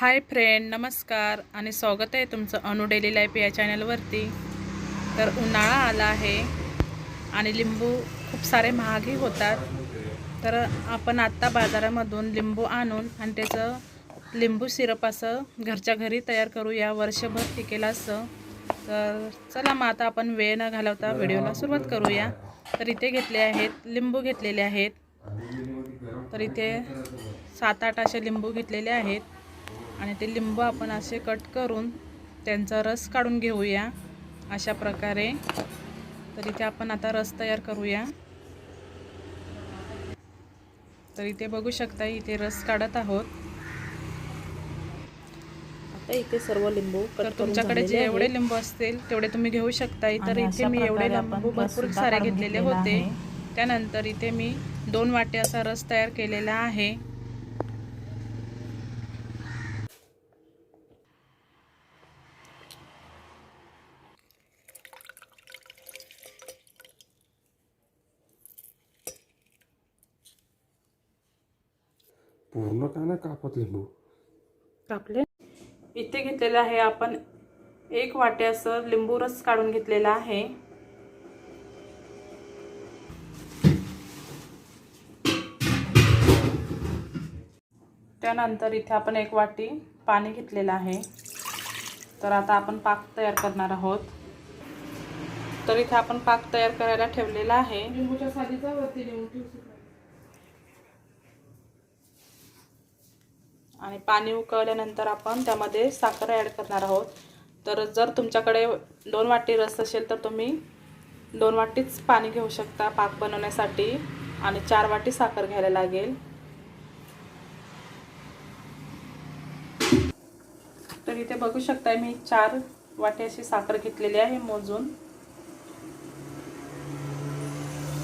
Hi friend नमस्कार आणि स्वागत आहे तुमचं अनु डेली लाईफ या चॅनलवरती. तर उन्हाळा आला आहे आणि लिंबू खूप सारे महागही होतात. तर आपण आत्ता बाजारामधून लिंबू आणून आणि त्याचं लिंबू सिरप असं घरच्या घरी तयार करूया वर्षभर टिकेल असं. तर चला मग आता आपण वेळ न घालवता व्हिडिओला सुरुवात करूया. तर इथे घेतले आहेत लिंबू घेतलेले आहेत. तर इथे सात आठ असे लिंबू घेतलेले आहेत. आणि ते लिंबू आपण असे कट करून त्यांचा रस काढून घेऊया अशा प्रकारे. तर इथे आपण आता रस तयार करूया. तर इथे बघू शकता इथे रस काढत आहोत. आता इथे सर्व लिंबू तर तुमच्याकडे जे एवढे. लिंबू असतील तेवढे तुम्ही घेऊ शकता. तर आणि इथे मी एवढे लिंबू भरपूर सारे घेतलेले होते. त्यानंतर इथे मी दोन वाटे असा रस तयार केलेला आहे. पूर्ण का ना कापत लिंबू. कापले. इथे घेतलेलं आहे आपण एक वाटे असं लिंबू रस काढून घेतलेला आहे. त्यानंतर इथे आपण एक वाटी पाणी घेतलेलं आहे. तर आता आपण पाक तयार करणार आहोत. तर इथे आपण पाक तयार करायला ठेवलेला आहे. लिंबूच्या सालीचा वरती आणि पाणी उकळल्यानंतर आपण त्यामध्ये साखर ॲड करणार आहोत. तर जर तुमच्याकडे दोन वाटी रस असेल तर तुम्ही दोन वाटीच पाणी घेऊ शकता पाक बनवण्यासाठी आणि चार वाटी साखर घ्यायला लागेल. तर इथे बघू शकताय मी चार वाटी अशी साखर घेतलेली आहे मोजून.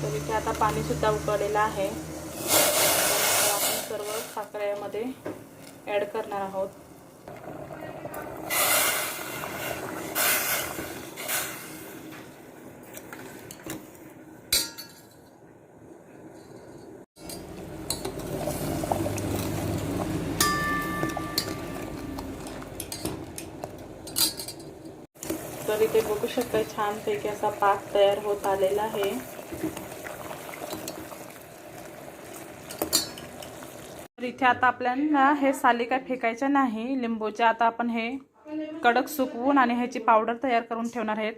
तर इथे आता पाणी सुद्धा उकळलेलं आहे. आपण सर्व साखर यामध्ये ॲड करणार आहोत. तर इथे बघू शकता छानपैकी असा पाक तयार होत आलेला आहे. तर इथे आता आपल्याला हे साली काय फेकायच्या नाही. लिंबूच्या आता आपण हे कडक सुकवून आणि ह्याची पावडर तयार करून ठेवणार आहेत.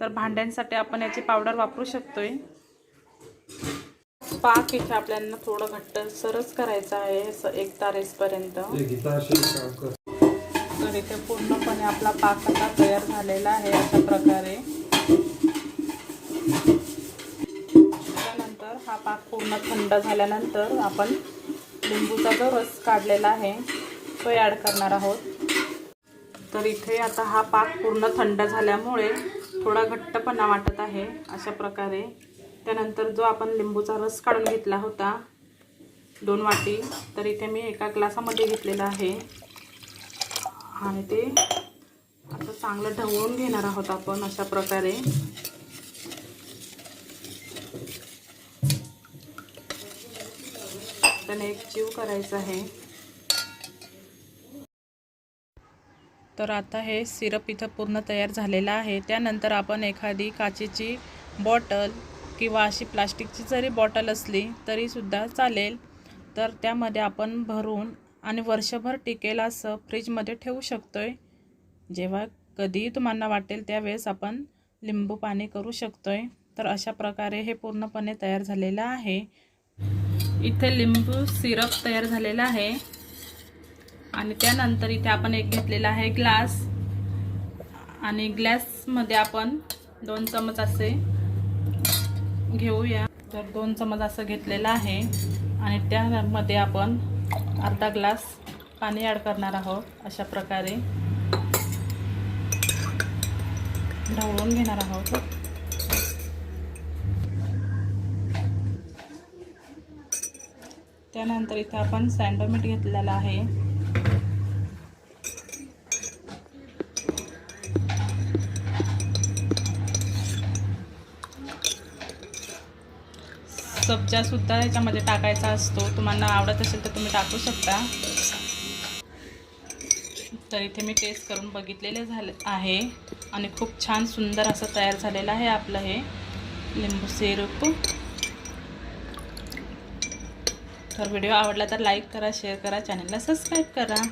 तर भांड्यांसाठी आपण याची पावडर वापरू शकतोय. पाक इथे आपल्याला थोडं घट्ट सरच करायचं आहे एक तारेसपर्यंत. तर इथे पूर्णपणे आपला पाक आता तयार झालेला आहे अशा प्रकारे. त्यानंतर हा पाक पूर्ण थंड झाल्यानंतर आपण लिंबूचा जो रस काढलेला आहे तो ॲड करणार आहोत. तर इथे आता हा पाक पूर्ण थंड झाल्यामुळे थोडा घट्टपणा वाटत आहे अशा प्रकारे. त्यानंतर जो आपण लिंबूचा रस काढून घेतला होता दोन वाटी तर इथे मी एका ग्लासामध्ये घेतलेला आहे. आणि ते आता चांगलं ढवळून घेणार आहोत आपण अशा प्रकारे. त्याने एक जीव करायचा आहे. तर आता हे सिरप इथं पूर्ण तयार झालेलं आहे. त्यानंतर आपण एखादी काचेची बॉटल किंवा अशी प्लास्टिकची जरी बॉटल असली तरीसुद्धा चालेल. तर त्यामध्ये आपण भरून आणि वर्षभर टिकेल असं फ्रीजमध्ये ठेवू शकतो आहे जेव्हा कधीही तुम्हाला वाटेल त्यावेळेस आपण लिंबू पाणी करू शकतो आहे तर अशा प्रकारे हे पूर्णपणे तयार झालेलं आहे. इथे लिंबू सिरप तयार झालेला आहे. आणि त्यानंतर इथे आपण एक घेतलेला आहे ग्लास. आणि ग्लासमध्ये आपण दोन चमच असे घेऊया. तर दोन चमच असं घेतलेलं आहे. आणि त्यामध्ये आपण अर्धा ग्लास पाणी ॲड करणार आहोत अशा प्रकारे. ढवळून घेणार आहोत. त्यानंतर इथे आपण सँडोमीठ घेतलेला आहे. सब्जा सुद्धा ह्याच्यामध्ये टाकायचा असतो. तुम्हाला आवडत असेल तर तुम्ही टाकू शकता. तर इथे मी टेस्ट करून बघितलेले झाले आहे. आणि खूप छान सुंदर असं तयार झालेलं आहे आपलं हे लिंबू सिरप. तर व्हिडिओ आवडला तर लाईक करा शेअर करा चॅनलला सबस्क्राईब करा.